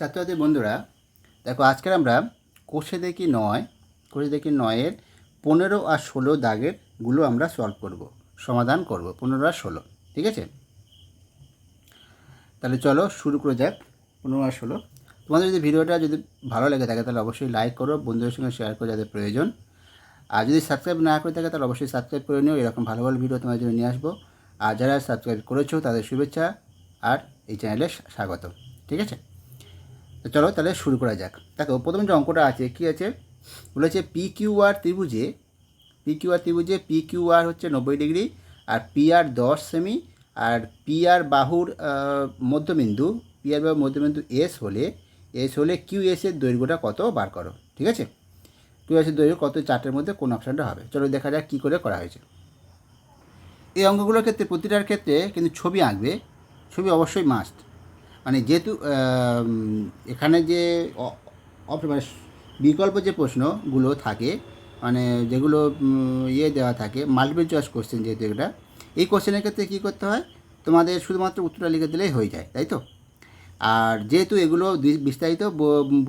ছাত্রছাত্রী বন্ধুরা, দেখো আজকের আমরা কোষে দেখি নয় কোষে দেখি নয়ের পনেরো আর ষোলো দাগেরগুলো আমরা সলভ করব, সমাধান করব, পনেরো আর ষোলো, ঠিক আছে? তাহলে চলো শুরু করে যাক, পনেরো আর ষোলো। তোমাদের যদি ভিডিওটা যদি ভালো লেগে থাকে, তাহলে অবশ্যই লাইক করো, বন্ধুদের সঙ্গে শেয়ার করো যাদের প্রয়োজন। আর যদি সাবস্ক্রাইব না করে থাকে, তাহলে অবশ্যই সাবস্ক্রাইব করে নিও, এরকম ভালো ভালো ভিডিও তোমাদের জন্য নিয়ে আসব। আর যারা সাবস্ক্রাইব করেছ, তাদের শুভেচ্ছা, আর এই চ্যানেলে স্বাগত, ঠিক আছে? তো চলো তাহলে শুরু করা যাক। দেখো, প্রথম যে অঙ্কটা আছে, কী আছে? বলেছে পি কিউ আর ত্রিভুজে পি কিউ আর ত্রিভুজে পি কিউ আর হচ্ছে নব্বই ডিগ্রি, আর পি আর দশ সেমি, আর পি আর বাহুর মধ্যবিন্দু পি আর বাহুর মধ্যবিন্দু এস হলে এস হলে কিউ এস এর দৈর্ঘ্যটা কত? বার করো, ঠিক আছে? কিউ এস এর দৈর্ঘ্য কত? চারটের মধ্যে কোন অপশানটা হবে। চলো দেখা যাক কী করে করা হয়েছে। এই অঙ্কগুলোর ক্ষেত্রে, প্রতিটার ক্ষেত্রে কিন্তু ছবি আঁকবে। ছবি অবশ্যই মাস্ট মানে যেহেতু এখানে যে মানে বিকল্প যে প্রশ্নগুলো থাকে মানে যেগুলো ইয়ে দেওয়া থাকে মাল্টিপল চয়েস কোশ্চেন যেহেতু এটা, এই কোশ্চেনের ক্ষেত্রে কী করতে হয়? তোমাদের শুধুমাত্র উত্তরটা লিখে দিলেই হয়ে যায়, তাই তো? আর যেহেতু এগুলো বিস্তারিত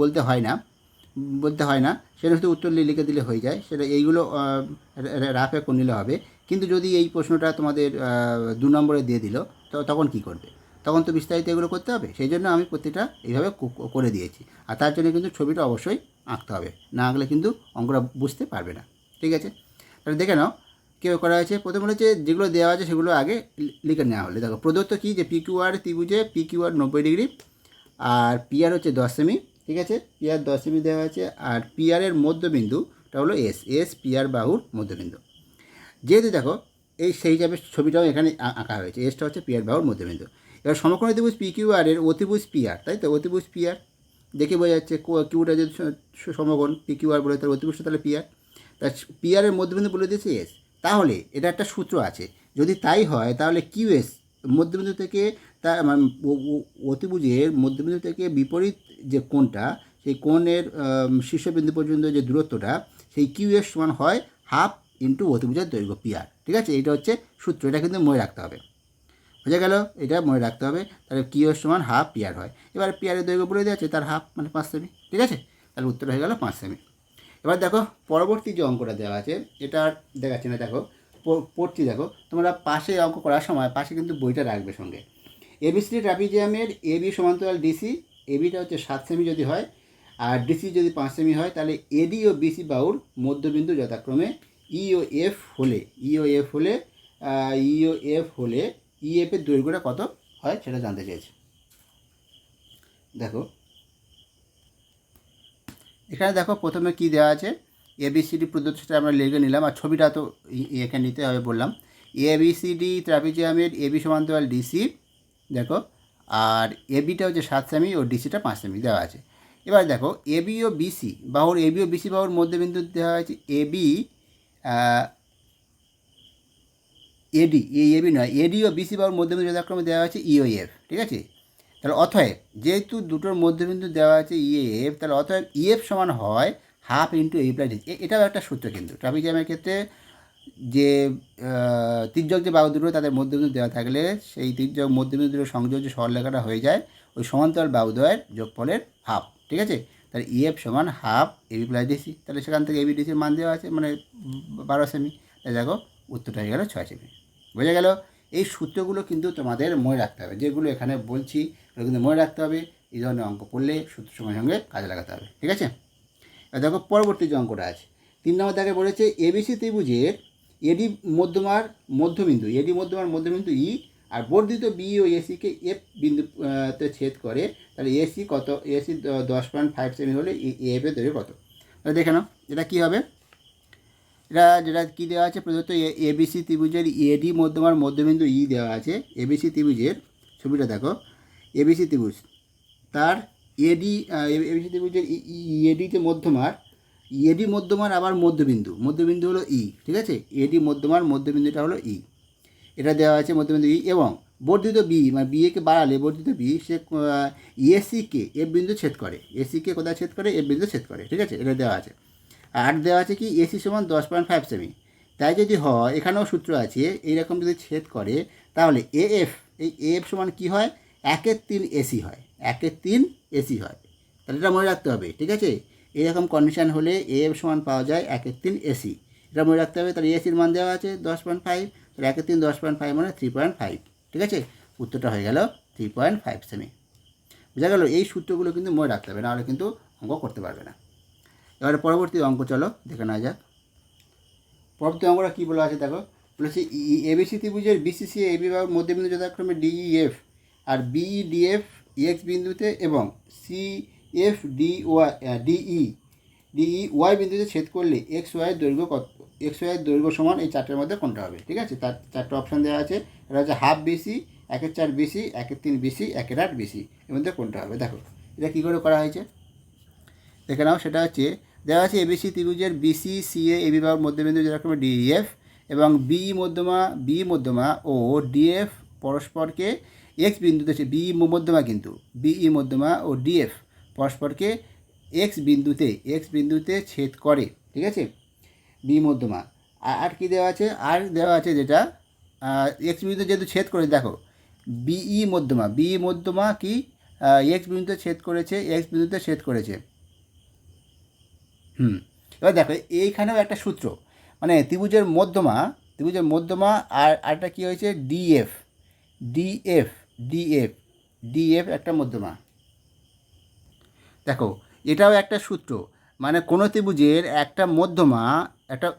বলতে হয় না, বলতে হয় না, সেটা শুধু উত্তর লিখে দিলে হয়ে যায়, সেটা এইগুলো রাফে করে নিলে হবে। কিন্তু যদি এই প্রশ্নটা তোমাদের দু নম্বরে দিয়ে দিল, তো তখন কি করবে? তখন তো বিস্তারিত এগুলো করতে হবে। সেই জন্য আমি প্রতিটা এইভাবে করে দিয়েছি। আর তার জন্য কিন্তু ছবিটা অবশ্যই আঁকতে হবে। না আঁকলে কিন্তু অঙ্কটা বুঝতে পারবে না। ঠিক আছে? তাহলে দেখে নাও কেউ করা হয়েছে? প্রথম হচ্ছে যেগুলো দেওয়া আছে সেগুলো আগে লিখে নেওয়া হলে। দেখো, প্রদত্ত কী? যে পি কিউ আর ত্রিভুজে পি কিউ আর নব্বই ডিগ্রি আর পিআর হচ্ছে দশ সেমি ঠিক আছে? পিআর দশ সেমি দেওয়া আছে আর পিআরের মধ্যবিন্দুটা হলো এস এস পিআর বাহুর মধ্যবিন্দু। যেহেতু দেখো, এই সেই হিসাবে ছবিটাও এখানে আঁকা হয়েছে। এসটা হচ্ছে পিআর বাহুর মধ্যবিন্দু। এবার সমকোণ ত্রিভুজ পি কিউ আর এর অতিভুজ পিআর তাই তো? অতিভুজ পিআর দেখে বোঝা যাচ্ছে কিউটা যদি সমকোণ পি কিউ আর বলে তাহলে অতিভুজটা তাহলে পিআর তা পিআরের মধ্যবিন্দু বলে দিয়েছে এস তাহলে এটা একটা সূত্র আছে। যদি তাই হয়, তাহলে কিউ এস মধ্যবিন্দু থেকে তা অতিভুজের মধ্যবিন্দু থেকে বিপরীত যে কোণটা, সেই কোণের শীর্ষবিন্দু পর্যন্ত যে দূরত্বটা, সেই কিউ এস সমান হয় হাফ ইন্টু অতিভুজের দৈর্ঘ্য পিআর ঠিক আছে? এটা হচ্ছে সূত্র। এটা কিন্তু মনে রাখতে হবে। বোঝা গেল, এটা মনে রাখতে হবে। তাহলে কিউ এর সমান হাফ পিআর হয়। এবার পিআরের দৈর্ঘ্য বলে দেওয়া তার হাফ মানে পাঁচ সেমি ঠিক আছে? তাহলে উত্তর হয়ে গেল পাঁচ সেমি এবার দেখো, পরবর্তী যে অঙ্কটা দেওয়া আছে, এটা আর দেখাচ্ছে না, দেখো। পড়ছি, দেখো। তোমরা পাশে অঙ্ক করার সময় পাশে কিন্তু বইটা রাখবে সঙ্গে। এবিসি ট্রাপিজিয়ামের এবি সমান্তরাল ডিসি এবিটা হচ্ছে সাত সেমি যদি হয়, আর ডিসি যদি পাঁচ সেমি হয়, তাহলে এডি ও বিসি বাহুর মধ্যবিন্দু যথাক্রমে ই ও এফ হলে ই ও এফ হলে ই ও এফ হলে ই এফ এর দৈর্ঘ্যটা কত হয় সেটা জানতে চেয়েছে। দেখো। এখানে দেখো প্রথমে কি দেওয়া আছে? এবিসিডি প্রদত্ত সেটা আমরা লিখে নিলাম আর ছবিটা তো এখানে নিতে হবে বললাম। এবিসিডি ট্রাপিজিয়ামের এবি সমান্তরাল ডিসি দেখো। আর এবিটা হচ্ছে সাত সেমি ও ডিসিটা পাঁচ সেমি দেওয়া আছে। এবার দেখো এবি ও বিসি বাহুর এবি ও বিসি বাহুর মধ্যবিন্দু দেওয়া হয়েছে। এবি এডি এই নয় এডি ও বিসি বাহুর মধ্যবিন্দু যথাক্রমে দেওয়া হয়েছে ইওএফ ঠিক আছে? তাহলে অতএব যেহেতু দুটোর মধ্যবিন্দু দেওয়া আছে ইএফ তাহলে অতএব ইএফ সমান হয় হাফ ইন্টু এ প্লাস এটাও একটা সূত্র কিন্তু। ট্রাফিক জ্যামের ক্ষেত্রে যে তির্যক যে বাহু দুটো তাদের মধ্যবিন্দু দেওয়া থাকলে সেই তির্যক মধ্যবিন্দু দুটো সংযোগ যে সরলরেখাটা হয়ে যায় ওই সমান্তরাল বাহুদ্বয়ের যোগফলের হাফ ঠিক আছে? তাহলে ইএফ সমান হাফ এবি প্লাস ডিসি তাহলে সেখান থেকে এবি ডিসির মান দেওয়া আছে মানে বারো সেমি তাহলে দেখো উত্তরটা হয়ে গেল ছয় সেমি বোঝা গেল? এই সূত্রগুলো কিন্তু তোমাদের মনে রাখতে হবে। যেগুলো এখানে বলছি, ওগুলো কিন্তু মনে রাখতে হবে। এই ধরনের অঙ্ক করলে সূত্র সঙ্গে সঙ্গে কাজে লাগাতে হবে। ঠিক আছে? দেখো, পরবর্তী যে অঙ্কটা আছে। তিন নম্বর দেখে বলেছে এবিসি ত্রিভুজের এডি মধ্যমার মধ্যবিন্দু এডি মধ্যমার মধ্যবিন্দু ই আর বর্ধিত বি ও এসিকে এফ বিন্দু তে ছেদ করে, তাহলে এসি কত? এসি দশ পয়েন্ট ফাইভ সেমি হলে এফ এর দৈর্ঘ্য কত? তাহলে দেখে নাও, এটা কী হবে? এটা, যেটা কী দেওয়া আছে? প্রদত্ত এবিসি ত্রিভুজের এডি মধ্যমার মধ্যবিন্দু ই দেওয়া আছে। এবিসি ত্রিভুজের ছবিটা দেখো। এবিসি ত্রিভুজ। তার এডি এবিসি ত্রিভুজের এডিতে মধ্যমার এডি মধ্যমার আবার মধ্যবিন্দু। মধ্যবিন্দু হলো ই, ঠিক আছে? এডি মধ্যমার মধ্যবিন্দুটা হলো ই। এটা দেওয়া আছে মধ্যবিন্দু ই এবং বর্ধিত বি মানে বিএকে বাড়ালে বর্ধিত বি, সে এসিকে এফ বিন্দু ছেদ করে। এসিকে কোথায় ছেদ করে? এফ বিন্দু ছেদ করে, ঠিক আছে? এটা দেওয়া আছে। আর দেওয়া আছে কি? এসি সমান দশ পয়েন্ট ফাইভ সেমি তাই যদি হয়, এখানেও সূত্র আছে, এইরকম যদি ছেদ করে, তাহলে এএফ এই এএফ সমান কি হয়? একের তিন এসি হয়। একের তিন এসি হয়। তাহলে এটা মনে রাখতে হবে, ঠিক আছে? এরকম কন্ডিশন হলে এ এফ সমান পাওয়া যায় একের তিন এসি। এটা মনে রাখতে হবে, তাহলে এসির মান দেওয়া আছে দশ পয়েন্ট ফাইভ তাহলে একের তিন দশ পয়েন্ট ফাইভ মানে থ্রি পয়েন্ট ফাইভ ঠিক আছে? উত্তরটা হয়ে গেল থ্রি পয়েন্ট ফাইভ সেমি বোঝা গেল, এই সূত্রগুলো কিন্তু মনে রাখতে হবে, নাহলে কিন্তু অঙ্ক করতে পারবে না। এবারে পরবর্তী অঙ্ক চলো, দেখে নেওয়া যাক। পরবর্তী অঙ্কটা কী বলা আছে দেখো? বলেছে এবিসি ত্রিভুজের বিসিসি এ বিভাগ মধ্যবিন্দু যথাক্রমে ডিইএফ আর B E D F X বিন্দুতে এবং C, F, D, Y D E D E Y বিন্দুতে ছেদ করলে এক্স ওয়াই দৈর্ঘ্য কত? এক্স, ওয়াইয়ের দৈর্ঘ্য সমান এই চারটের মধ্যে কোনটা হবে? ঠিক আছে? তার চারটে অপশান দেওয়া আছে। এটা হচ্ছে হাফ বিসি একের চার বিসি একের তিন বিসি একের আট বিসি এর মধ্যে কোনটা হবে? দেখো, এটা কী করে করা হয়েছে? দেখে নাও, সেটা হচ্ছে দেওয়া আছে এবিসি ত্রিভুজের বিসি সিএ এ বিভাগ মধ্যবিন্দু যেরকম ডিএফ এবং বি মধ্যমা বি মধ্যমা ও ডিএফ পরস্পরকে এক্স বিন্দুতে বি মধ্যমা কিন্তু বিই মধ্যমা ও ডিএফ পরস্পরকে এক্স বিন্দুতে এক্স বিন্দুতে ছেদ করে, ঠিক আছে? বি মধ্যমা। আর আর কী দেওয়া আছে? আর দেওয়া আছে যেটা এক্স বিন্দুতে যেহেতু ছেদ করে দেখো বিই মধ্যমা বি মধ্যমা কি? এক্স বিন্দুতে ছেদ করেছে এক্স বিন্দুতে ছেদ করেছে। হুম। এবার দেখো, এইখানেও একটা সূত্র। মানে ত্রিভুজের মধ্যমা ত্রিভুজের মধ্যমা আর আরটা কী হয়েছে? ডিএফ ডিএফ ডিএফ ডিএফ একটা মধ্যমা। দেখো, এটাও একটা সূত্র। মানে কোনো ত্রিভুজের একটা মধ্যমা, একটা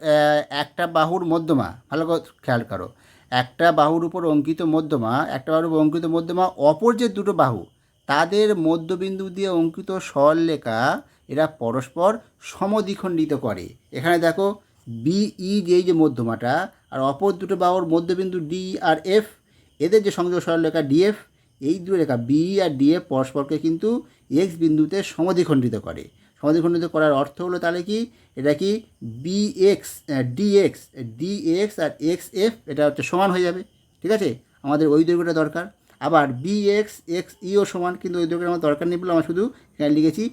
একটা বাহুর মধ্যমা, ভালো করে খেয়াল করো। একটা বাহুর উপর অঙ্কিত মধ্যমা, একটা বাহুর উপর অঙ্কিত মধ্যমা, অপর যে দুটো বাহু, তাদের মধ্যবিন্দু দিয়ে অঙ্কিত সরলরেখা এরা পরস্পর সমদ্বিখণ্ডিত করে। এখানে দেখো বিই যে এই যে মধ্যমাটা, আর অপর দুটো বাহুর মধ্যবিন্দু ডি আর এফ এদের যে সংযোগ সরল সরলরেখা ডিএফ এই দুটো রেখা বি আর ডিএফ পরস্পরকে কিন্তু এক্স বিন্দুতে সমদ্বিখণ্ডিত করে। সমদ্বিখণ্ডিত করার অর্থ হলো তাহলে কি? এটা কি? B X D X D X আর এক্স এফ এটা হচ্ছে সমান হয়ে যাবে। ঠিক আছে? আমাদের ওই দৈর্ঘ্যটা দরকার। আবার বি এক্স এক্স ইও সমান, কিন্তু ওই দৈর্ঘ্যটা আমার দরকার নেই বলে আমরা শুধু এখানে লিখেছি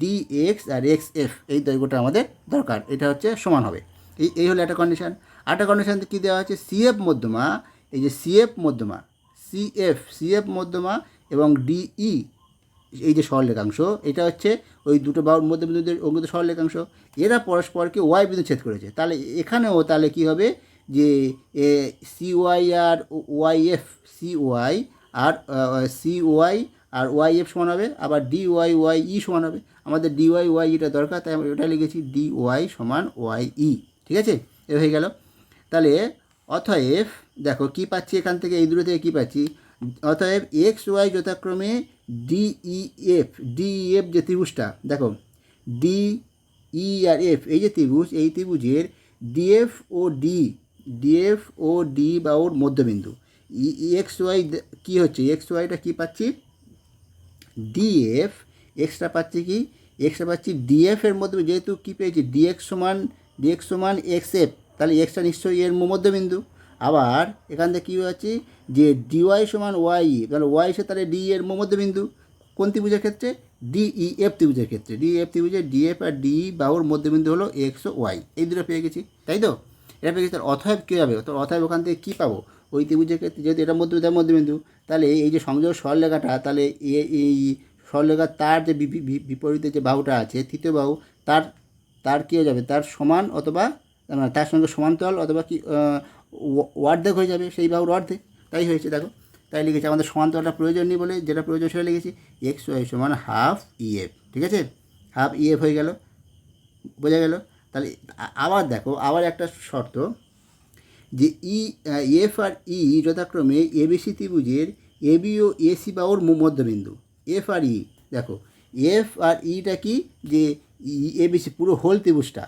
ডি এক্স আর এক্স এফ এই দৈর্ঘ্যটা আমাদের দরকার, এটা হচ্ছে সমান হবে। এই এই হলো একটা কন্ডিশন আরেকটা কন্ডিশান কী দেওয়া আছে? সিএফ মধ্যমা, এই যে সিএফ মধ্যমা সিএফ সিএফ মধ্যমা এবং ডিই এই যে সরলরেখাংশ, এটা হচ্ছে ওই দুটো বাহুর মধ্যে বিন্দুদের অঙ্কিত সরলরেখাংশ। এরা পরস্পরকে ওয়াই বিন্দু ছেদ করেছে। তাহলে এখানেও তাহলে কী হবে? যে সি ওয়াই আর ওয়াই এফ সি ওয়াই আর সি, ওয়াই, আর ওয়াই, এফ সমান হবে, আবার ডি, ওয়াই ওয়াই, ই সমান হবে। আমাদের ডি, ওয়াই ওয়াই ইটা দরকার, তাই আমরা ওটা লিখেছি, ডি, ওয়াই সমান ওয়াই, ই। ঠিক আছে? এ হয়ে গেল। তাহলে, অতএব, দেখো, কি পাচ্ছি এখান থেকে, এই দূরে থেকে কী পাচ্ছি? অতএব এক্স ওয়াই যথাক্রমে ডিইএফ ডিইএফ যে ত্রিভুজটা, দেখো ডি ই আর এফ এই যে ত্রিভুজ, এই ত্রিভুজের ডিএফ ও ডি ডিএফ ও ডি বা ওর মধ্যবিন্দু। এক্স ওয়াই কী হচ্ছে? এক্স ওয়াইটা কী পাচ্ছি? ডিএফ এক্সট্রা পাচ্ছি কি? এক্সট্রা পাচ্ছি ডিএফ এর মধ্যে যেহেতু কী পেয়েছি? ডিএক্স সমান ডিএক্স সমান এক্স এফ তাহলে এক্সটা নিশ্চয়ই এর মধ্যবিন্দু আবার এখান থেকে কী পাচ্ছি? যে ডিওয়াই সমান ওয়াই তাহলে ওয়াই সে তাহলে ডি এর মধ্যবিন্দু কোন ত্রিভুজের ক্ষেত্রে? ডিই এফ ত্রিভুজের ক্ষেত্রে। ডি এফ ত্রিভুজের ডিএফ আর ডি বাহুর মধ্যবিন্দু হলো এক্স ও ওয়াই এই দুটো পেয়ে গেছি, তাই তো? এটা পেয়ে গেছি তার অথয়েব কী হবে? তো অথয়েব ওখান থেকে কী পাবো? ওই ত্রিভুজের ক্ষেত্রে যেহেতু এটা মধ্যবিন্দু তার মধ্যবিন্দু, তাহলে এই যে সংযোগ সরলরেখাটা তাহলে এই সরলরেখার তার যে বিপরীতে যে বাহুটা আছে, তৃতীয় বাহু, তার তার কী হয়ে যাবে? তার সমান অথবা তার সঙ্গে সমান্তরাল অথবা কি অর্ধেক হয়ে যাবে সেই বাহুর অর্ধেক তাই হয়েছে, দেখো। তাই লিখেছি, আমাদের সমান্তরালটা প্রয়োজন নেই বলে যেটা প্রয়োজন সেটা লিখেছি। এক্স ওয়াই সমান হাফ ইএফ ঠিক আছে? হাফ ইএফ হয়ে গেল, বোঝা গেল? তাহলে আবার দেখো, আবার একটা শর্ত যে ই এফ আর ই যথাক্রমে এবিসি ত্রিভুজের এবি ও এসি বা ওর মধ্যবিন্দু। এফ আর ই, দেখো, এফ আর ইটা কি? যে এবিসি পুরো হোল ত্রিভুজটা।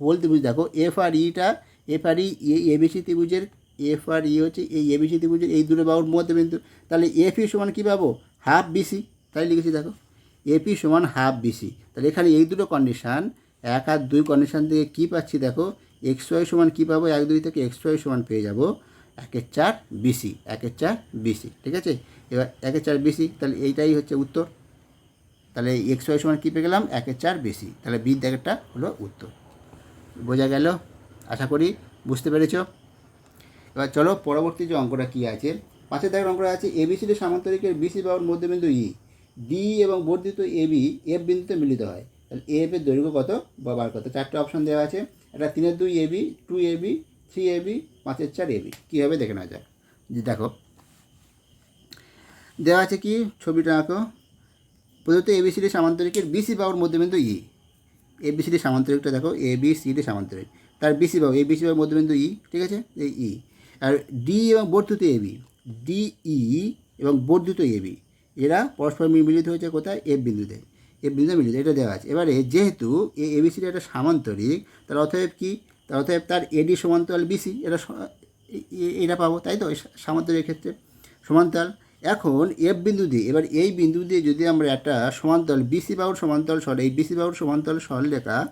হোল ত্রিভুজ, দেখো, এফ আর ইটা, এফ আর ই এবিসি ত্রিভুজের, এফ আর ই হচ্ছে এই এবিসি ত্রিভুজের এই দুটো বাহুর মধ্যবিন্দু। তাহলে এফ ই সমান কী পাবো? হাফ বিসি তাই লিখেছি, দেখো এপি সমান হাফ বিসি তাহলে এখানে এই দুটো কন্ডিশান এক আর দুই কন্ডিশান থেকে কী পাচ্ছি, দেখো এক্স ওয়াই সমান কী পাবো? এক দুই থেকে এক্স ওয়াই সমান পেয়ে যাব একের চার বিসি, একের চার বিসি, ঠিক আছে? এবার একের চার বিসি, তাহলে এইটাই হচ্ছে উত্তর। তাহলে এক্স ওয়াই সমান কী পেয়ে গেলাম? একের চার বেশি তাহলে বি দেখেরটা হলো উত্তর। বোঝা গেল? আশা করি বুঝতে পেরেছ? এবার চলো পরবর্তী যে অঙ্কটা কী আছে? পাঁচের দাগের অঙ্কটা আছে এবিসিডি সামান্তরিকের বিসি বাহুর মধ্যবিন্দু ই। ডি এবং বর্ধিত এ, বি, এফ বিন্দুতে মিলিত হয়। তাহলে এফ এর দৈর্ঘ্য কত বা বার কত? চারটে অপশন দেওয়া আছে। একটা তিনের দুই A B two A B three A B, পাঁচের চার এ বি। কীভাবে দেখে নেওয়া যাক যে দেখো। দেওয়া আছে কি? ছবিটা আঁকো। প্রদত্ত এবিসিডি সামান্তরিকের বিসি বাহুর মধ্যবিন্দু ই। এবিসিডি সামান্তরিকটা দেখো। এ বি, সি, ডি সামান্তরিক। তার বিসি বাহু। এ বিসি বাহুর মধ্যবিন্দু ই, ঠিক আছে? এই ই। আর ডি এবং বর্ধিত এ বি। ডিই এবং বর্ধিত এ বি। এরা পরস্পর মিলিত হয়েছে কোথায়? এফ বিন্দুতে। এফ বিন্দুতে মিলিত এটা দেওয়া আছে। এবারে যেহেতু এ এবিসিডি একটা সামান্তরিক তার অতএব কি? তার অতএব তার এডি সমান্তরাল বিসি এটা এ- এ- এটা পাবো, তাই তো? সামান্তরিক ক্ষেত্রে। সমান্তরাল। এখন এফ বিন্দু দিয়ে, এবার এই বিন্দু দিয়ে যদি আমরা একটা সমান্তরাল বিসি বাহুর সমান্তরাল সরল, এই বিসি বাহুর সমান্তরাল সরলরেখা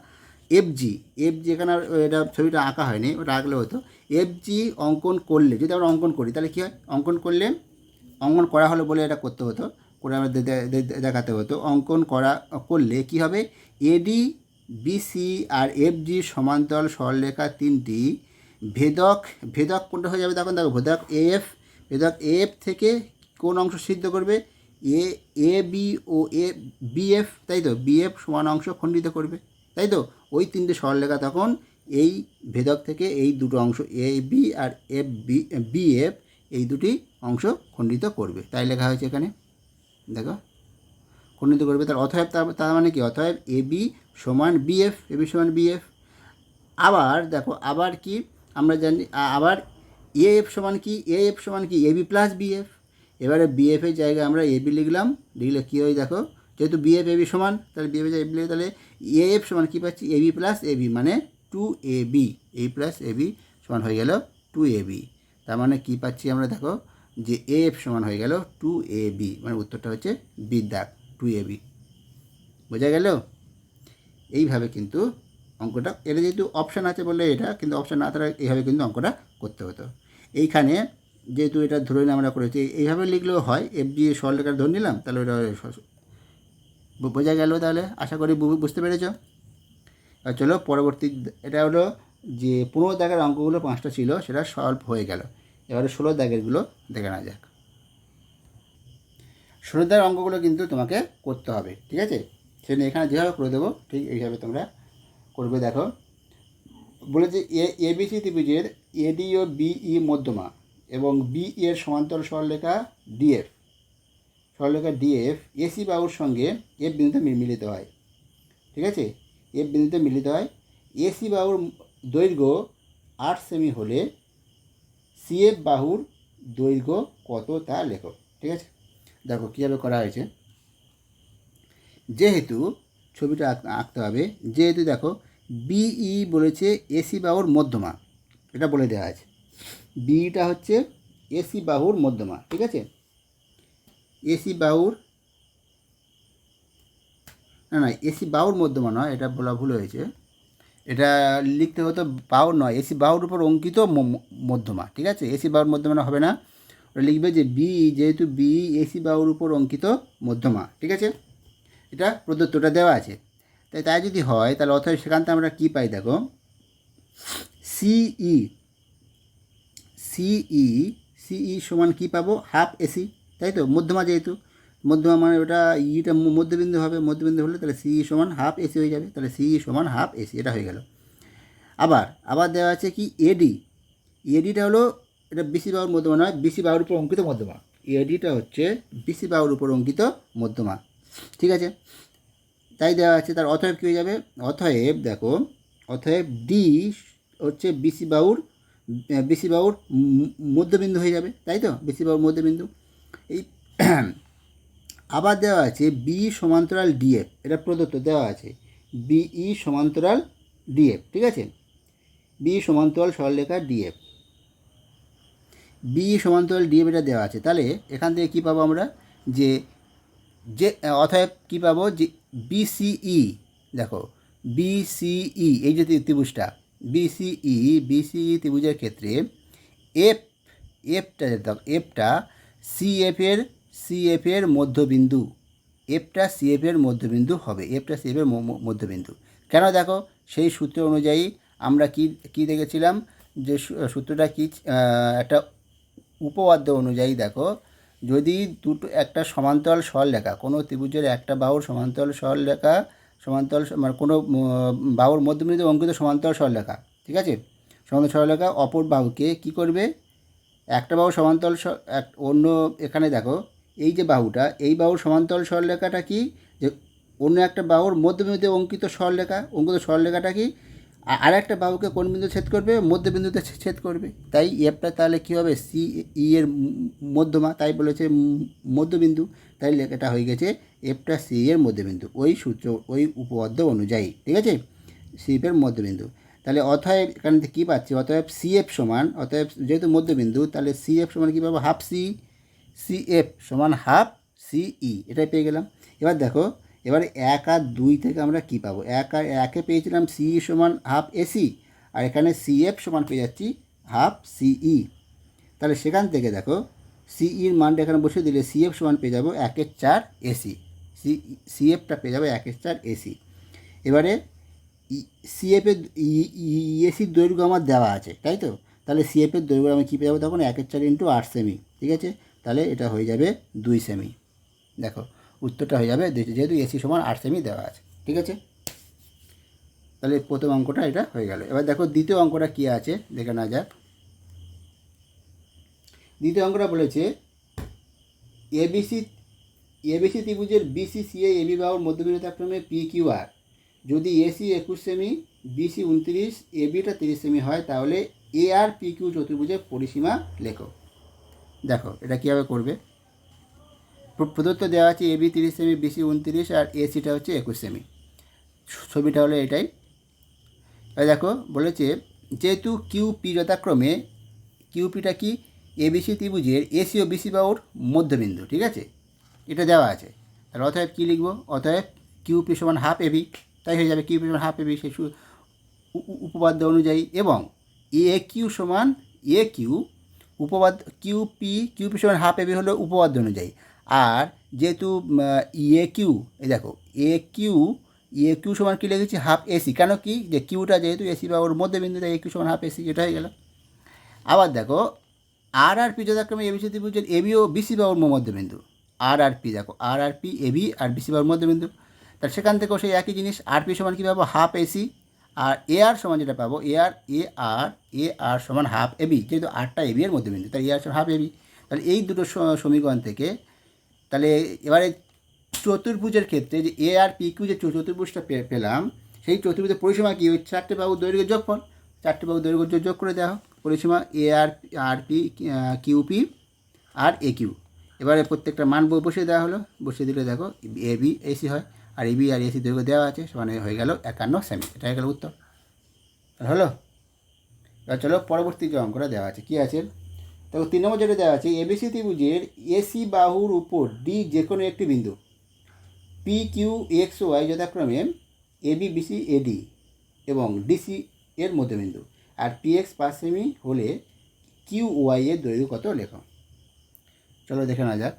এফ জি এফ জি এখানে এটা ছবিটা আঁকা হয়নি, ওটা আঁকলে হতো। এফ জি অঙ্কন করলে, যদি আমরা অঙ্কন করি, তাহলে কী হয়? অঙ্কন করলে, অঙ্কন করা হলো বলে এটা করতে হতো। করে দেখাতে হতো। অঙ্কন করা, করলে কি হবে? এডি বিসি আর এফ জি সমান্তরাল সরলরেখা তিনটি ভেদক ভেদক কোনটা হয়ে যাবে? তখন দেখো, ভেদক এফ ভেদক এফ থেকে কোন অংশ সিদ্ধ করবে? এ এ বি ও এ বিএফ তাই তো? বিএফ সমান অংশ খণ্ডিত করবে, তাই তো? ওই তিনটে সরলরেখা তখন এই ভেদক থেকে এই দুটো অংশ এ বি আর এফ বি বিএফ এই দুটি অংশ খণ্ডিত করবে। তাই লেখা হয়েছে এখানে। দেখো। খণ্ডিত করবে, তার অথয়েব তার মানে কি? অথয়েব এ বি সমান বিএফ এ বি সমান বিএফ আবার দেখো, আবার কি? আমরা জানি আবার এ এফ সমান কি? এ এফ সমান কি? A B plus B F এবারে বিএফ এর জায়গায় আমরা এ বি লিখলাম। লিখলে কী হয় দেখো? যেহেতু বিএফ এ বি সমান, তাহলে বিএফ এর জায়গায় লিখলে তাহলে এ এফ সমান কী পাচ্ছি? A B plus A B মানে two A B. A plus A B সমান হয়ে গেল টু এ বি। তার মানে কী পাচ্ছি আমরা দেখো? যে এ এফ সমান হয়ে গেল টু এ বি মানে উত্তরটা হচ্ছে বি দাগ টু এ বি। বোঝা গেল? এইভাবে কিন্তু অঙ্কটা, এটা যেহেতু অপশান আছে বলে এটা, কিন্তু অপশান না থাকা, এইভাবে কিন্তু অঙ্কটা করতে হতো। এইখানে যেহেতু এটা ধরে নিয়ে আমরা করেছি, এইভাবে লিখলেও হয়, এফ জি সরলরেখার ধরে নিলাম, তাহলে ওটা বোঝা গেল তাহলে? আশা করি বুঝতে পেরেছ? আর চলো, পরবর্তী, এটা হলো যে পনেরো দাগের অঙ্কগুলো পাঁচটা ছিল, সেটা সলভ হয়ে গেল। এবারে ষোলো দাগেরগুলো দেখে না যাক। ষোলো দাগের অঙ্কগুলো কিন্তু তোমাকে করতে হবে, ঠিক আছে? সেজন্য এখানে যেভাবে করে দেবো, ঠিক এইভাবে তোমরা করবে, দেখো। বলেছে এ এবিসি ত্রিভুজের এডি ও বিই মধ্যমা এবং বি এর সমান্তর সরলরেখা ডিএফ সরলরেখা ডিএফ এসি বাহুর সঙ্গে এফ বিন্দুতে মিলিত হয়, ঠিক আছে? এফ বিন্দুতে মিলিত হয় এসি বাহুর দৈর্ঘ্য আট সেমি হলে সিএফ বাহুর দৈর্ঘ্য কত তা লেখো, ঠিক আছে? দেখো কীভাবে করা হয়েছে। যেহেতু ছবিটা আঁকতে হবে, যেহেতু দেখো বিই বলেছে এসি বাহুর মধ্যমা, এটা বলে দেওয়া আছে। বিটা হচ্ছে এসি বাহুর মধ্যমা, ঠিক আছে? এসি বাহুর, না না, এসি বাহুর মধ্যমা নয়, এটা বলা ভুল হয়েছে। এটা লিখতে হতো বাহুর নয়, এসি বাউর উপর অঙ্কিত মধ্যমা, ঠিক আছে? এসি বাউর মধ্যমা হবে না। ওটা লিখবে যে বি যেহেতু বি এসি বাউর উপর অঙ্কিত মধ্যমা, ঠিক আছে? এটা প্রদত্তটা দেওয়া আছে। তাই তাই যদি হয়, তাহলে অথবা সেখান থেকে আমরা কী পাই, দেখো? সিই সিই সিই সমান কী পাবো? হাফ এসি, তাই তো? মধ্যমা যেহেতু। মধ্যমা মানে ওটা ইটা মধ্যবিন্দু হবে, মধ্যবিন্দু হলে তাহলে সিই সমান হাফ এসি হয়ে যাবে, তাহলে সিই সমান হাফ এসি, এটা হয়ে গেল। আবার আবার দেওয়া আছে কি, এডি, এডিটা হলো এটা বিসি বাহুর মধ্যমা নয় বিসি বাহুর উপর অঙ্কিত মধ্যমা। এডিটা হচ্ছে বিসি বাহুর উপর অঙ্কিত মধ্যমা। ঠিক আছে? তাই দেওয়া আছে, তার অথয়েব কী হয়ে যাবে? অথয়েব দেখো অথয়েব ডি হচ্ছে বিসি বাহুর বিসি বাহুর ম- মধ্যবিন্দু হয়ে যাবে, তাই তো? বিসি বাহুর মধ্যবিন্দু। এই আবার দেওয়া আছে বি সমান্তরাল ডিএফ এটা প্রদত্ত দেওয়া আছে। বিই সমান্তরাল ডিএফ ঠিক আছে? বি সমান্তরাল সরলরেখা ডিএফ বি সমান্তরাল ডিএফ এটা দেওয়া আছে। তাহলে এখান থেকে কী পাবো আমরা? যে যে, অতএব কী পাবো? যে বিসিই দেখো বিসিই এই যে ত্রি- ত্রিভুজটা বিসিই বিসিই ত্রিভুজের ক্ষেত্রে এফ, এফটা দেখো এফটা সিএফ এর সিএফ এর মধ্যবিন্দু এফটা সিএফ এর মধ্যবিন্দু হবে এফটা সিএফ এর মধ্যবিন্দু। কেন দেখো? সেই সূত্র অনুযায়ী আমরা কি কি দেখেছিলাম? যে সূত্রটা কি একটা উপপাদ্য অনুযায়ী দেখো, যদি দুটো, একটা সমান্তরাল সরল রেখা, কোনো ত্রিভুজের একটা বাহুর সমান্তরাল সরল রেখা, সমান্তরাল মানে কোনো বাহুর মধ্যবিন্দু অঙ্কিত সমান্তরাল সরল রেখা, ঠিক আছে? সমান্তরাল সরল রেখা অপর বাহুকে কি করবে? একটা বাহু সমান্তরাল এক, অন্য এখানে দেখো এই যে বাহুটা, এই বাহুর সমান্তরাল সরলরেখাটা কি? যে অন্য একটা বাহুর মধ্যবিন্দুতে অঙ্কিত সরলরেখা, অঙ্কিত সরলরেখাটা কি? আর একটা বাহুকে কোন বিন্দুতে ছেদ করবে? মধ্যবিন্দুতে ছেদ করবে। তাই এফটা তাহলে কী হবে? সি ই এর মধ্যমা, তাই বলেছে মধ্যবিন্দু। তাই লেখাটা হয়ে গেছে এফটা সি এর মধ্যবিন্দু, ওই সূত্র, ওই উপপাদ্য অনুযায়ী, ঠিক আছে? সিএফের মধ্যবিন্দু। তাহলে অতএব এখানে কী পাচ্ছি? অতএব সিএফ সমান, অতএব যেহেতু মধ্যবিন্দু, তাহলে সিএফ সমান কী পাবো? হাফ সি সিএফ সমান হাফ সিই এটাই পেয়ে গেলাম। এবার দেখো, এবার এক আর দুই থেকে আমরা কী পাবো? এক আর একে পেয়েছিলাম সিই সমান হাফ এসি আর এখানে সিএফ সমান পেয়ে যাচ্ছি হাফ সিই তাহলে সেখান থেকে দেখো সিইর মানটা এখানে বসে দিলে সিএফ সমান পেয়ে যাব একের চার এসি সি সিএফটা পেয়ে যাব একের চার এসি এবারে সিএফের ইএসির দৈর্ঘ্য আমার দেওয়া আছে, তাই তো? তাহলে সিএফের দৈর্ঘ্য আমি কী পেয়ে যাব? তখন একের চার ইন্টু আট সেমি ঠিক আছে? তাহলে এটা হয়ে যাবে দুই সেমি দেখো, উত্তরটা হয়ে যাবে যেহেতু এসি সমান আট সেমি দেওয়া আছে, ঠিক আছে? তাহলে প্রথম অঙ্কটা এটা হয়ে গেল। এবার দেখো দ্বিতীয় অঙ্কটা কী আছে, দেখে না যাক। দ্বিতীয় অঙ্কটা বলেছে A B C A B C ত্রিভুজের B C C A A B বাহুর মধ্যবিন্দুতাক্রমে পি কিউ আর যদি এসি একুশ সেমি বিসি উনত্রিশ এবিটা তিরিশ সেমি হয়, তাহলে এ আর পি কিউ চতুর্ভুজের পরিসীমা লেখো। দেখো, এটা কীভাবে করবে? প্রদত্ত দেওয়া আছে এবি তিরিশ সেমি বিসি উনত্রিশ, আর এসিটা হচ্ছে একুশ সেমি ছবিটা হলো এটাই। দেখো, বলেছে যেহেতু কিউ পি যথাক্রমে কিউপিটা কি? এবিসি ত্রিভুজের এসি ও বিসি বাহুর মধ্যবিন্দু, ঠিক আছে? এটা দেওয়া আছে। তাহলে অতএব কী লিখব? অতএব কিউপি সমান হাফ এবি তাই হয়ে যাবে কিউপি সমান হাফ এবি সে উপপাদ্য অনুযায়ী। এবং এ কিউ সমান এ কিউ উপপাদ্য কিউপি কিউপি সমান হাফ এবি হলো উপপাদ্য অনুযায়ী। আর যেহেতু এ কিউ এই দেখো এ কিউ এ কিউ সমান কী লিখেছি? হাফ এসি কেন কি? যে কিউটা যেহেতু এসি বা ওর মধ্যবিন্দু তাই এ কিউ সমান হাফ এসি এটা হয়ে গেল। আবার দেখো আর আর পি যথাক্রমে এবিসি ত্রিভুজের এবি ও বিসি বাহুর মধ্যবিন্দু আর আর পি দেখো আর আর পি এবি আর বিসি বাহুর মধ্যবিন্দু তার সেখান থেকেও সেই একই জিনিস আর পি সমান কী পাবো? হাফ এসি আর এ আর সমান যেটা পাবো এ আর এ আর এ আর সমান হাফ এবি যেহেতু আটটা এবি এর মধ্যবিন্দু তাই এ আর সমান হাফ এবি তাহলে এই দুটো সমীকরণ থেকে তাহলে এবারে চতুর্ভুজের ক্ষেত্রে যে এ আর পি কিউ যে চতুর্ভুজটা পেলাম, সেই চতুর্ভুজের পরিসীমা কী ওই চারটে বাহু দৈর্ঘ্য যোগফল। চারটে বাহু দৈর্ঘ্য যোগ- করে দেওয়া হোক পরিসীমা A R R P Q P R A Q এবারে প্রত্যেকটা মান বসিয়ে দেওয়া হলো। বসিয়ে দিলে দেখো এ বি এসি হয়। আর এ বি, আর এসি দৈর্ঘ্য দেওয়া আছে, সমানে হয়ে গেল একান্ন সেমি এটা হয়ে গেল উত্তর। হলো? এবার চলো পরবর্তী যে অঙ্কটা দেওয়া আছে, কী আছে? দেখো তিন নম্বর যেটা দেওয়া আছে এবিসি ত্রিভুজের এসি বাহুর উপর ডি যে কোনো একটি বিন্দু পি কিউ এক্স ওয়াই যথাক্রমে A B B C A D এবং ডিসি এর মধ্যবিন্দু আর পি এক্স পাঁচ সেমি হলে কিউ ওয়াই এর দৈর্ঘ্য কত লেখো? চলো দেখে নেওয়া যাক।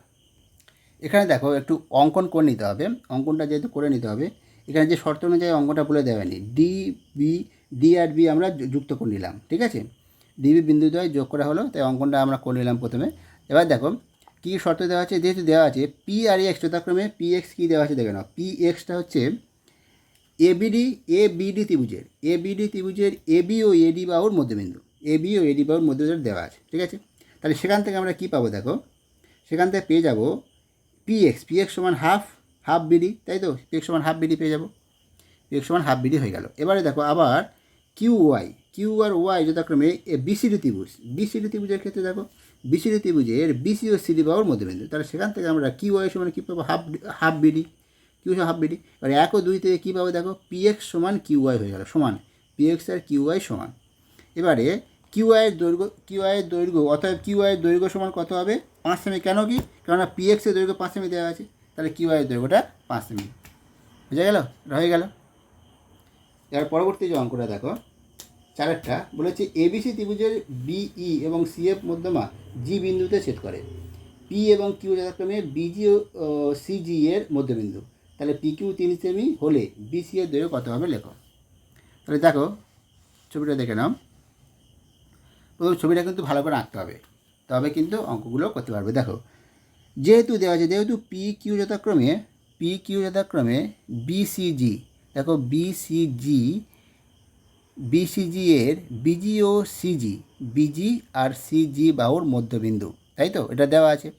এখানে দেখো একটু অঙ্কন করে নিতে হবে। অঙ্কনটা যেহেতু করে নিতে হবে, এখানে যে শর্ত অনুযায়ী অঙ্কনটা বলে দেওয়ানি ডি বি ডি আর বি আমরা যুক্ত করে নিলাম, ঠিক আছে? ডিবি বিন্দুদ্বয় যোগ করা হলো, তাই অঙ্কনটা আমরা করে নিলাম প্রথমে। এবার দেখো, কী শর্ত দেওয়া আছে? যেহেতু দেওয়া আছে পি আর এক্স যথাক্রমে পি এক্স কী দেওয়া আছে দেখে নাও। পি এক্সটা হচ্ছে এবিডি এ বিডি ত্রিভুজের। এ বিডি ত্রিভুজের এবি ও এডি বাহুর মধ্যবিন্দু। এবি ও এডি বাহুর মধ্যবিন্দু দেওয়া আছে, ঠিক আছে? তাহলে সেখান থেকে আমরা কী পাবো দেখো? সেখান থেকে পেয়ে যাব পি এক্স পি এক্স সমান হাফ হাফ বিডি তাই তো? পি এক্স সমান হাফ বিডি পেয়ে যাব। পি এক্স সমান হাফ বিডি হয়ে গেল। এবারে দেখো, আবার কিউ ওয়াই কিউ আর ওয়াই যথাক্রমে এ বিসিডি ত্রিভুজ। বিসিডি ত্রিভুজের ক্ষেত্রে দেখো বিসিডি ত্রিভুজের বিসি ও সিডি বাহুর মধ্যবিন্দু। তাহলে সেখান থেকে আমরা কিউ ওয়াই সমান কী পাবো? Half half BD Q half BD এবার এক ও দুই থেকে কী পাবো দেখো? পি এক্স সমান কিউ ওয়াই হয়ে গেল, সমান। পি এক্স আর কিউ ওয়াই সমান। এবারে কিউ আইয়ের দৈর্ঘ্য কিউ আইয়ের দৈর্ঘ্য, অতএব কিউ আইয়ের দৈর্ঘ্য সমান কত হবে? পাঁচ সেমি কেন কি? কেননা পি এক্সের দৈর্ঘ্য পাঁচ সেমি দেওয়া আছে। তাহলে কিউ আইয়ের দৈর্ঘ্যটা পাঁচ সেমি। বুঝা গেল? হয়ে গেল। এবার পরবর্তী যে অঙ্কটা দেখো চারেরটা বলেছে এবিসি ত্রিভুজের বিই এবং সিএফ মধ্যমা জি বিন্দুতে ছেদ করে। পি এবং কিউ যথাক্রমে বিজি ও সিজি এর মধ্যবিন্দু। তাহলে পি কিউ তিন সেমি হলে বিসি এর দৈর্ঘ্য কত হবে লেখো। তাহলে দেখো, ছবিটা দেখে নাও। প্রথম ছবিটা কিন্তু ভালো করে আঁকতে হবে। তবে কিন্তু অঙ্কগুলো করতে পারবে। দেখো, যেহেতু দেওয়া আছে, যেহেতু পি কিউ যথাক্রমে পি কিউ যথাক্রমে বিসিজি দেখো বিসিজি বিসিজি এর বিজি ও সিজি বিজি আর সিজি বাহুর মধ্যবিন্দু, তাই তো? এটা দেওয়া আছে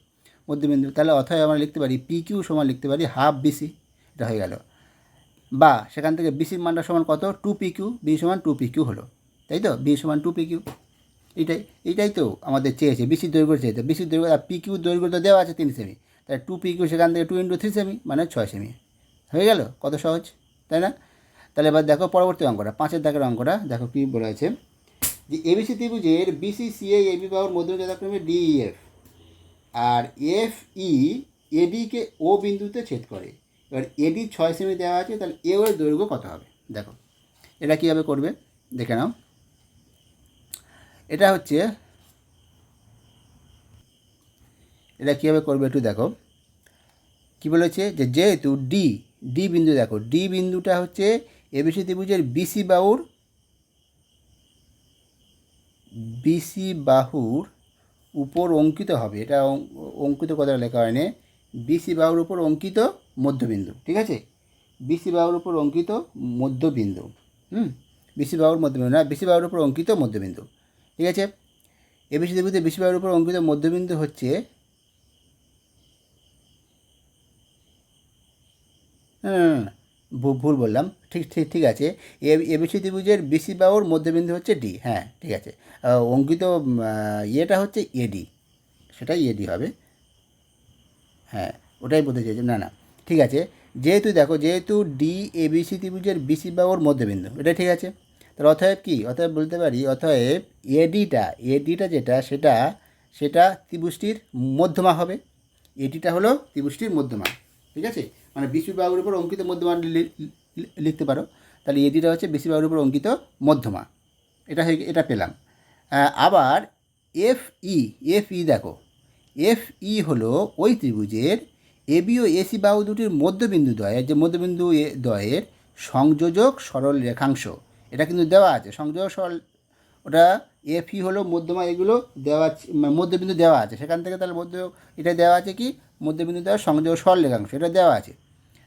মধ্যবিন্দু। তাহলে অথবা আমরা লিখতে পারি পি কিউ সমান লিখতে পারি হাফ বিসি এটা হয়ে গেল। বা সেখান থেকে বিসির মানটা সমান কত? টু পি কিউ বি সমান টু পি কিউ হলো, তাই তো? বি সমান টু পি কিউ এইটাই এটাই তো আমাদের চেয়েছে বিসির দৈর্ঘ্য চেয়েছে বিসির দৈর্ঘ্য, আর পি কিউ দৈর্ঘ্য তো দেওয়া আছে তিন সেমি তাই টু পি কিউ সেখান থেকে টু ইন্টু থ্রি সেমি মানে ছয় সেমি হয়ে গেল? কত সহজ? তাই না? তাহলে এবার দেখো পরবর্তী অঙ্কটা, পাঁচের দাগের অঙ্কটা, দেখো কী বলা আছে যে এবিসি ত্রিভুজের বিসি সিএ এবি বাহুর মধ্যে যথাক্রমে ডিএফ আর এফ ই এডিকে ও বিন্দুতে ছেদ করে। এবার এডি ছয় সেমি দেওয়া আছে, তাহলে এ ওর দৈর্ঘ্য কত হবে? দেখো, এটা কীভাবে করবে? দেখে নাও। এটা হচ্ছে, এটা কীভাবে করবে একটু দেখো। কি বলেছে? যে যেহেতু ডি ডি বিন্দু দেখো ডি বিন্দুটা হচ্ছে এবিসি ত্রিভুজের বিসি বাহুর বিসি বাহুর উপর অঙ্কিত হবে। এটা অঙ্কিত কথা লেখা হয়নি। বিসি বাহুর উপর অঙ্কিত মধ্যবিন্দু, ঠিক আছে? বিসি বাহুর উপর অঙ্কিত মধ্যবিন্দু, হুম? বিসি বাহুর মধ্যবিন্দু না বিসি বাহুর উপর অঙ্কিত মধ্যবিন্দু। ঠিক আছে? এবিসি ত্রিভুজে বিসি বাহুর উপর অঙ্কিত মধ্যবিন্দু হচ্ছে ভুল বললাম। ঠিক ঠিক ঠিক আছে। এবিসি ত্রিভুজের বিসি বাহুর মধ্যবিন্দু হচ্ছে ডি। হ্যাঁ ঠিক আছে। অঙ্কিত ইয়েটা হচ্ছে এডি। সেটাই এডি হবে। হ্যাঁ ওটাই বলতে চাইছি। না না, ঠিক আছে। যেহেতু, দেখো, যেহেতু ডি এবিসি ত্রিভুজের বিসি বাহুর মধ্যবিন্দু, এটা ঠিক আছে? অতএব কি? অতএব বলতে পারি, অতএব এডিটা এডিটা যেটা, সেটা সেটা ত্রিভুজটির মধ্যমা হবে। এডিটা হলো ত্রিভুজটির মধ্যমা, ঠিক আছে? মানে বিসি বাহুর উপর অঙ্কিত মধ্যমা লিখতে পারো। তাহলে এডিটা হচ্ছে বিসি বাহুর উপর অঙ্কিত মধ্যমা। এটা হয়ে, এটা পেলাম। আবার এফ ই এফ ই দেখো। এফ ই হলো ওই ত্রিভুজের এবি ও এসি বাহু দুটির মধ্যবিন্দু দয়ের, যে মধ্যবিন্দু দ্বয়ের সংযোজক সরল রেখাংশ। এটা কিন্তু দেওয়া আছে। সংযোগ সরল ওটা এফ ই হলো মধ্যমা, এগুলো দেওয়া আছে মধ্যবিন্দু দেওয়া আছে। সেখান থেকে তাহলে মধ্য এটা দেওয়া আছে কি? মধ্যবিন্দু দেওয়া সংযোগ সরল রেখাংশ এটা দেওয়া আছে।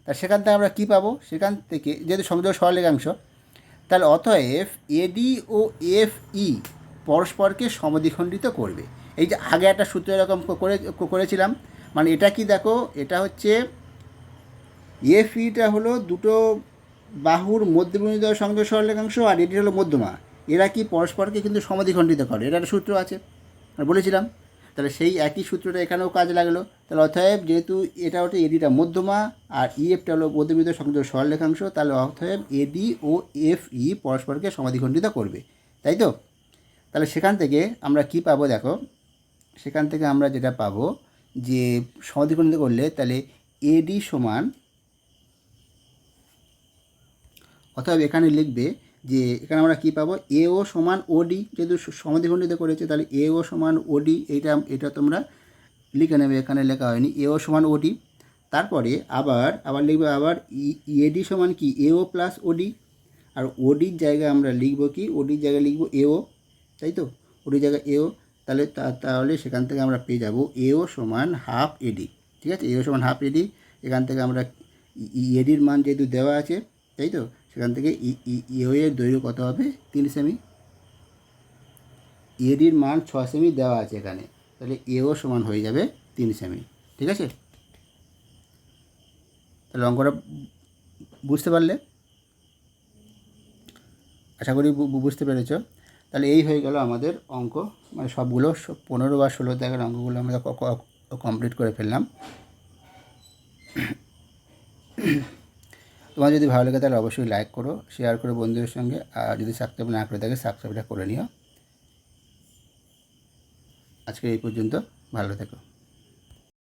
তা সেখান থেকে আমরা কী পাবো? সেখান থেকে যেহেতু সংযোগ সরল রেখাংশ তাহলে অতএব এডি ও এফ ই পরস্পরকে সমদ্বিখণ্ডিত করবে। এই যে আগে একটা সূত্র এরকম করে করেছিলাম মানে এটা কি দেখো? এটা হচ্ছে এফ ইটা হলো দুটো বাহুর মধ্যবিন্দু সংযোগ সরলেখাংশ আর এটি হলো মধ্যমা। এরা কি পরস্পরকে কিন্তু সমদ্বিখণ্ডিত করে? এটা একটা সূত্র আছে। আর বলেছিলাম। তাহলে সেই একই সূত্রটা এখানেও কাজ লাগল। তাহলে অতএব যেহেতু এটা হচ্ছে এডিটা মধ্যমা আর ইএফটা হলো মধ্যবিন্দু সংযোগ সরলেখাংশ তাহলে অতএব এডি ও এফ ই পরস্পরকে সমাধিখণ্ডিত করবে। তাই তো? তাহলে সেখান থেকে আমরা কি পাবো দেখো? সেখান থেকে আমরা যেটা পাবো যে সমাধিখণ্ডিত করলে তাহলে এডি সমান অতএব এখানে লিখবে যে, এখানে আমরা কি পাবো? এ ও সমান ওডি যেহেতু সমাধিখণ্ডিত করেছে, তাহলে এ ও সমান ওডি এইটা এটা তোমরা লিখে নেবে, এখানে লেখা হয়নি। এ ও সমান ওডি তারপরে আবার আবার লিখবে আবার ই এডি সমান কি? এ ও প্লাস ওডি আর ওডির জায়গায় আমরা লিখব কি? ওডির জায়গায় লিখব এও তাই তো? ওডির জায়গায় এও তাহলে তা- তাহলে সেখান থেকে আমরা পেয়ে যাব এও সমান হাফ এডি ঠিক আছে? এও সমান হাফ এডি এখান থেকে আমরা এডির মান যেহেতু দেওয়া আছে, তাই তো? সেখান থেকে ই ই এর দৈর্ঘ্য কত হবে? তিন সেমি। এডির মান ছ সেমি দেওয়া আছে এখানে। তাহলে এও সমান হয়ে যাবে তিন সেমি। ঠিক আছে? তাহলে অঙ্কটা বুঝতে পারলে? আশা করি বুঝতে পেরেছ। তাহলে এই হয়ে গেল আমাদের অঙ্ক। মানে সবগুলো পনেরো বা ষোলো দাগের অঙ্কগুলো আমরা কমপ্লিট করে ফেললাম। তোমার যদি ভালো লাগে তাহলে অবশ্যই লাইক করো শেয়ার করো বন্ধুদের সঙ্গে, আর যদি সাবস্ক্রাইব না করে থাকে সাবস্ক্রাইবটা করে নিও। আজকে এই পর্যন্ত, ভালো থেকো।